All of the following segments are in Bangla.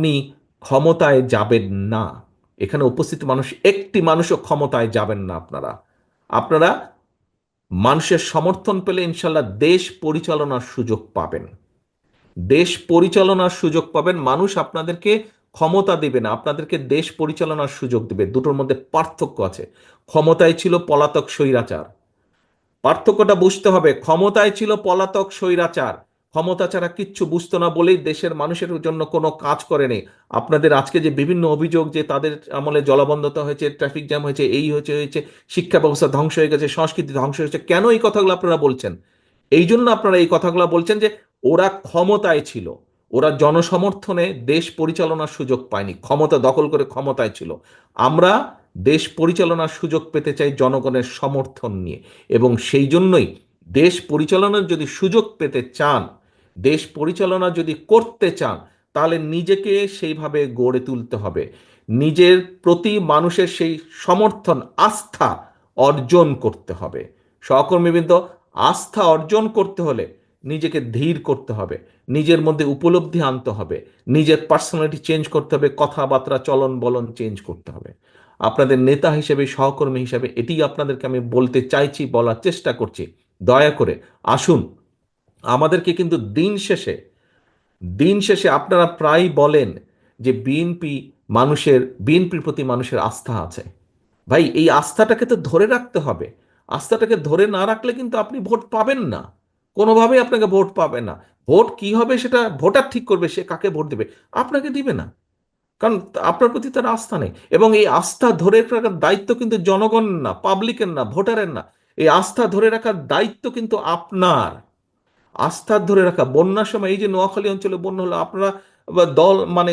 আপনি ক্ষমতায় যাবেন না। এখানে উপস্থিত মানুষ, একটি মানুষও ক্ষমতায় যাবেন না আপনারা। আপনারা মানুষের সমর্থন পেলে ইনশাল্লাহ দেশ পরিচালনার সুযোগ পাবেন। দেশ পরিচালনার সুযোগ পাবেন, মানুষ আপনাদেরকে ক্ষমতা দেবে না, আপনাদেরকে দেশ পরিচালনার সুযোগ দেবে। দুটোর মধ্যে পার্থক্য আছে। ক্ষমতায় ছিল পলাতক স্বৈরাচার। পার্থক্যটা বুঝতে হবে, ক্ষমতায় ছিল পলাতক স্বৈরাচার। ক্ষমতা ছাড়া কিচ্ছু বুঝতো না বলেই দেশের মানুষের জন্য কোনো কাজ করেনি আপনাদের আজকে যে বিভিন্ন অভিযোগ যে তাদের আমলে জলাবন্ধতা হয়েছে ট্রাফিক জ্যাম হয়েছে, এই হয়েছে হয়েছে, শিক্ষা ব্যবস্থা ধ্বংস হয়ে গেছে, সংস্কৃতি ধ্বংস হয়েছে কেন এই কথাগুলো আপনারা বলছেন? এই জন্য আপনারা এই কথাগুলো বলছেন যে ওরা ক্ষমতায় ছিল। ওরা জনসমর্থনে দেশ পরিচালনার সুযোগ পায়নি। ক্ষমতা দখল করে ক্ষমতায় ছিল। আমরা দেশ পরিচালনার সুযোগ পেতে চাই জনগণের সমর্থন নিয়ে। এবং সেই জন্যই দেশ পরিচালনার যদি সুযোগ পেতে চান দেশ পরিচালনা যদি করতে চান, তাহলে নিজেকে সেইভাবে গড়ে তুলতে হবে। নিজের প্রতি মানুষের সেই সমর্থন, আস্থা অর্জন করতে হবে। সহকর্মীবৃন্দ, আস্থা অর্জন করতে হলে নিজেকে ধীর করতে হবে। নিজের মধ্যে উপলব্ধি আনতে হবে। নিজের পার্সোনালিটি চেঞ্জ করতে হবে। কথাবার্তা, চলন বলন চেঞ্জ করতে হবে। আপনাদের নেতা হিসেবে, সহকর্মী হিসেবে এটি আপনাদেরকে আমি বলতে চাইছি, বলার চেষ্টা করছি। দয়া করে আসুন আমাদেরকে কিন্তু দিন শেষে দিন শেষে আপনারা প্রায় বলেন যে বিএনপি মানুষের বিএনপির প্রতি মানুষের আস্থা আছে। ভাই, এই আস্থাটাকে তো ধরে রাখতে হবে। আস্থাটাকে ধরে না রাখলে কিন্তু আপনি ভোট পাবেন না। কোনোভাবেই আপনাকে ভোট পাবে না। ভোট কি হবে সেটা ভোটার ঠিক করবে, সে কাকে ভোট দেবে, আপনাকে দিবে না। কারণ আপনার প্রতি তার আস্থা নেই। এবং এই আস্থা ধরে রাখার দায়িত্ব কিন্তু জনগণ না পাবলিকের না, ভোটারের না। এই আস্থা ধরে রাখার দায়িত্ব কিন্তু আপনার। আস্থা ধরে রাখা। বন্যার সময় এই যে নোয়াখালী অঞ্চলে বন্যা হলো, আপনারা দল মানে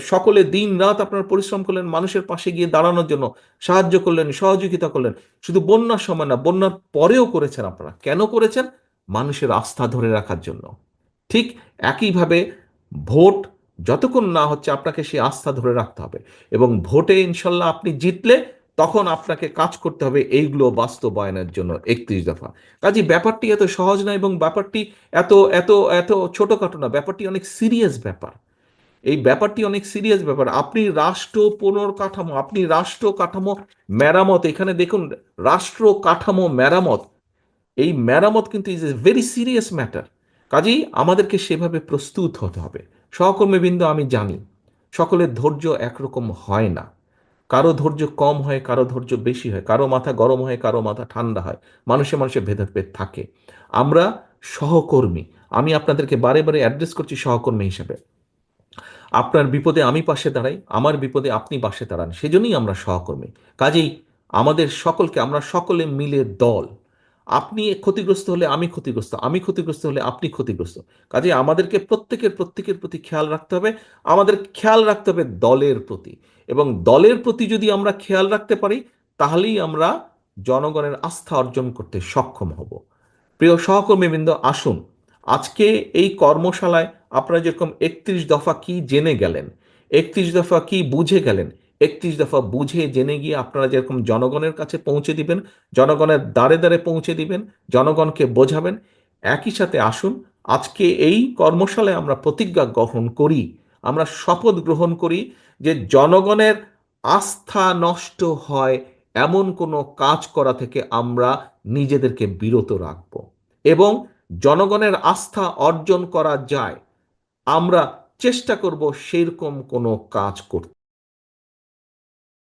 সকলে দিন রাত আপনারা পরিশ্রম করলেন মানুষের পাশে গিয়ে দাঁড়ানোর জন্য, সাহায্য করলেন, সহযোগিতা করলেন। শুধু বন্যার সময় না, বন্যার পরেও করেছেন আপনারা। কেন করেছেন? মানুষের আস্থা ধরে রাখার জন্য। ঠিক একইভাবে ভোট যতক্ষণ না হচ্ছে, আপনাকে সেই আস্থা ধরে রাখতে হবে। এবং ভোটে ইনশাল্লাহ আপনি জিতলে তখন আপনাকে কাজ করতে হবে এইগুলো বাস্তবায়নের জন্য একত্রিশ দফা। কাজে ব্যাপারটি এত সহজ না এবং ব্যাপারটি এত এত এত ছোটখাটো না, ব্যাপারটি অনেক সিরিয়াস ব্যাপার। এই ব্যাপারটি অনেক সিরিয়াস ব্যাপার। আপনি রাষ্ট্র পুনর্কাঠামো, আপনি রাষ্ট্র কাঠামো মেরামত, এখানে দেখুন, রাষ্ট্র কাঠামো মেরামত, এই মেরামত কিন্তু is a very serious matter কাজেই আমাদেরকে সেভাবে প্রস্তুত হতে হবে। সহকর্মীবৃন্দ, আমি জানি, সকলের ধৈর্য একরকম হয় না। কারও ধৈর্য কম হয়, কারও ধৈর্য বেশি হয়, কারও মাথা গরম হয়, কারও মাথা ঠান্ডা হয়, মানুষে মানুষে ভেদাভেদ থাকে। আমরা সহকর্মী, আমি আপনাদেরকে বারে বারে অ্যাড্রেস করছি সহকর্মী হিসেবে। আপনার বিপদে আমি পাশে দাঁড়াই, আমার বিপদে আপনি পাশে দাঁড়ান, সেজন্যই আমরা সহকর্মী। কাজেই আমাদের সকলকে, আমরা সকলে মিলে দল। আপনি ক্ষতিগ্রস্ত হলে আমি ক্ষতিগ্রস্ত আমি ক্ষতিগ্রস্ত হলে আপনি ক্ষতিগ্রস্ত। কাজে আমাদেরকে প্রত্যেকের প্রত্যেকের প্রতি খেয়াল রাখতে হবে, আমাদের খেয়াল রাখতে হবে দলের প্রতি। এবং দলের প্রতি যদি আমরা খেয়াল রাখতে পারি, তাহলেই আমরা জনগণের আস্থা অর্জন করতে সক্ষম হব। প্রিয় সহকর্মীবৃন্দ, আসুন, আজকে এই কর্মশালায় আপনারা যেরকম একত্রিশ দফা কি জেনে গেলেন, একত্রিশ দফা কি বুঝে গেলেন একত্রিশ দফা বুঝে জেনে গিয়ে আপনারা যেরকম জনগণের কাছে পৌঁছে দিবেন, জনগণের দ্বারে দ্বারে পৌঁছে দিবেন, জনগণকে বোঝাবেন, একই সাথে আসুন, আজকে এই কর্মশালায় আমরা প্রতিজ্ঞা গ্রহণ করি, আমরা শপথ গ্রহণ করি যে জনগণের আস্থা নষ্ট হয় এমন কোনো কাজ করা থেকে আমরা নিজেদেরকে বিরত রাখব এবং জনগণের আস্থা অর্জন করা যায়, আমরা চেষ্টা করব সেরকম কোনো কাজ করতে।